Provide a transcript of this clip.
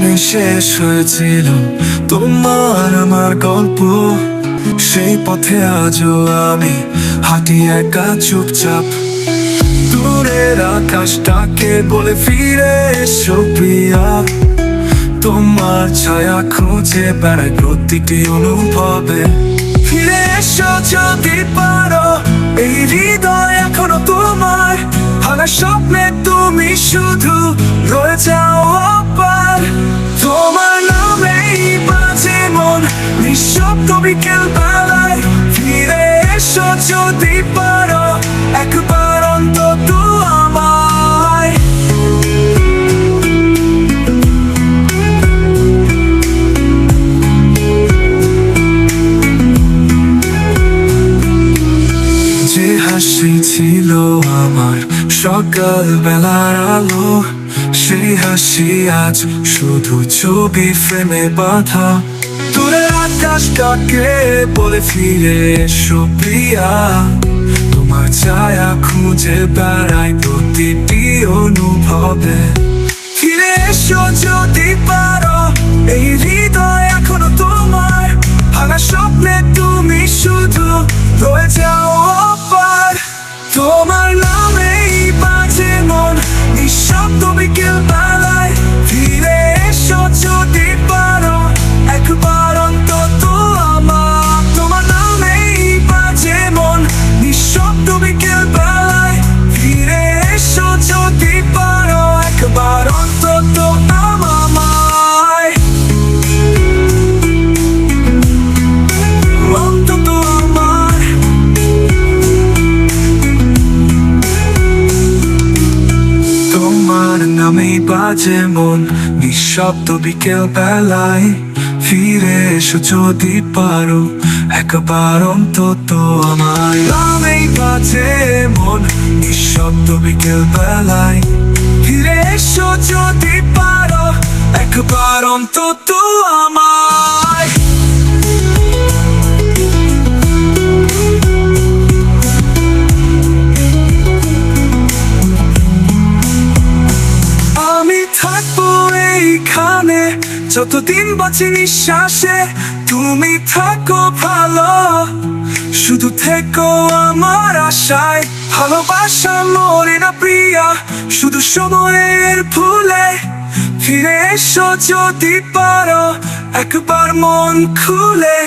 ওখানে শেষ হয়েছিল। তোমার আমার গল্প, সেই পথে আজও আমি হাঁটি একা চুপচাপ। দূরের আকাশটাকে বলে ফিরে এসো প্রিয়া। তোমার ছায়া খুঁজে বেড়ায় প্রতিটি অনুভবে। ফিরে এসো যদি পারো, এই হৃদয় এখনও তোমার। হানা স্বপ্নে তুমি শুধু রয়ে যাও অপার। হাসি ছিল আমার সকাল বেলার আলো, সেই হাসি আজ শুধু ছবি ফ্রেমে বাঁধা। দূরের আকাশটাকে বলে ফিরে এসো প্রিয়া। তোমার ছায়া খুঁজে বেড়াই প্রতিটি অনুভবে। ফিরে এসো যদি পারো, এই হৃদয় তোমার নামেই বাজে মন, নিঃশব্দ বিকেল বেলায় ফিরে এসো যদি পারো, একবার অন্তত আমার নামেই বাজে মন, নিঃশব্দ বিকেল বেলায় ফিরে এসো যদি পারো, একবার অন্তত আমায় যতদিন বাঁচি নিঃশ্বাসে, তুমি থাকো ভালো। শুধু থেকো আমার আশায়, ভালোবাসা মরে না প্রিয়া। শুধু সময়ের ভুলে ফিরে এসো যদি পারো, একবার মন খুলে।